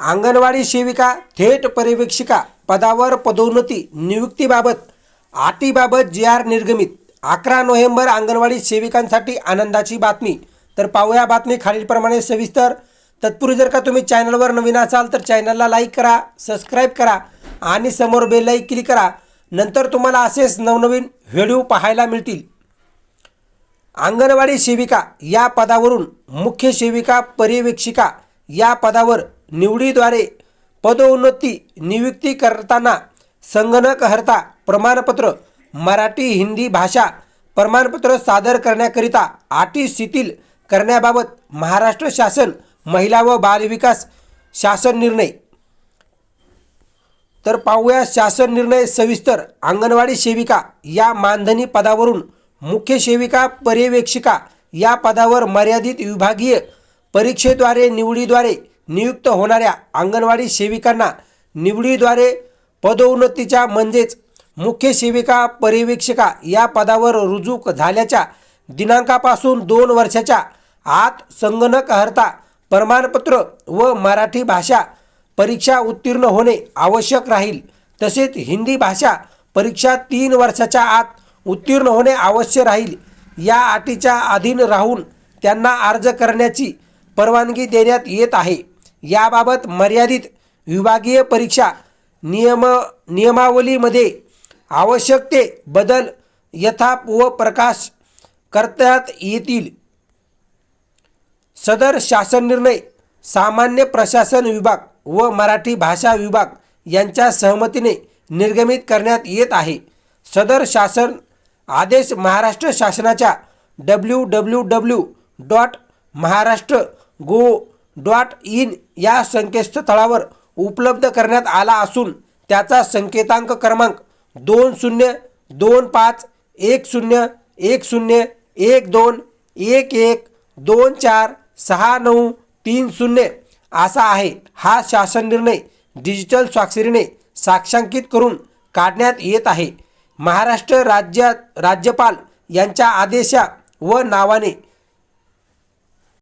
अंगणवाडी सेविका थेट पर्यवेक्षिका पदावर पदोन्नती नियुक्तीबाबत आटीबाबत जी आर निर्गमित. अकरा नोव्हेंबर अंगणवाडी सेविकांसाठी आनंदाची बातमी. तर पाहूया बातमी खालीलप्रमाणे सविस्तर. तत्पूर्वी जर का तुम्ही चॅनलवर नवीन असाल तर चॅनलला लाईक करा सबस्क्राईब करा आणि समोर बेललाही क्लिक करा. नंतर तुम्हाला असेच नवनवीन व्हिडिओ पाहायला मिळतील. अंगणवाडी सेविका या पदावरून मुख्य सेविका पर्यवेक्षिका या पदावर निवडीद्वारे पदोन्नती नियुक्ती करताना संगणकहर्ता प्रमाणपत्र मराठी हिंदी भाषा प्रमाणपत्र सादर करण्याकरिता अटी शिथिल करण्याबाबत महाराष्ट्र शासन महिला व बालविकास शासन निर्णय. तर पाहूया शासन निर्णय सविस्तर. अंगणवाडी सेविका या मानधनी पदावरून मुख्य सेविका पर्यवेक्षिका या पदावर मर्यादित विभागीय परीक्षेद्वारे निवडीद्वारे नियुक्त होणाऱ्या अंगणवाडी सेविकांना निवडीद्वारे पदोन्नतीच्या म्हणजेच मुख्य सेविका पर्यवेक्षिका या पदावर रुजू झाल्याच्या दिनांकापासून दोन वर्षाच्या आत संगणकहर्ता प्रमाणपत्र व मराठी भाषा परीक्षा उत्तीर्ण होणे आवश्यक राहील. तसेच हिंदी भाषा परीक्षा तीन वर्षाच्या आत उत्तीर्ण होणे आवश्यक राहील. या अटीच्या अधीन राहून त्यांना अर्ज करण्याची परवानगी देण्यात येत आहे. याबाबत मर्यादित विभागीय परीक्षा नियम नियमावलीमध्ये आवश्यक ते बदल यथाप व प्रकाश करतात येतील. सदर शासन निर्णय सामान्य प्रशासन विभाग व मराठी भाषा विभाग यांच्या सहमतीने निर्गमित करण्यात येत आहे. सदर शासन आदेश महाराष्ट्र शासनाच्या W W W dot Maharashtra gov dot in या संकेतस्थळावर उपलब्ध करण्यात आला असून त्याचा संकेतांक क्रमांक दोन शून्य दोन पाच एक शून्य एक शून्य एक दोन एक एक दोन चार सहा नऊ तीन शून्य असा आहे. हा शासन निर्णय डिजिटल स्वाक्षरीने साक्षांकित करून काढण्यात येत आहे. महाराष्ट्र राज्यात राज्यपाल यांच्या आदेशा व नावाने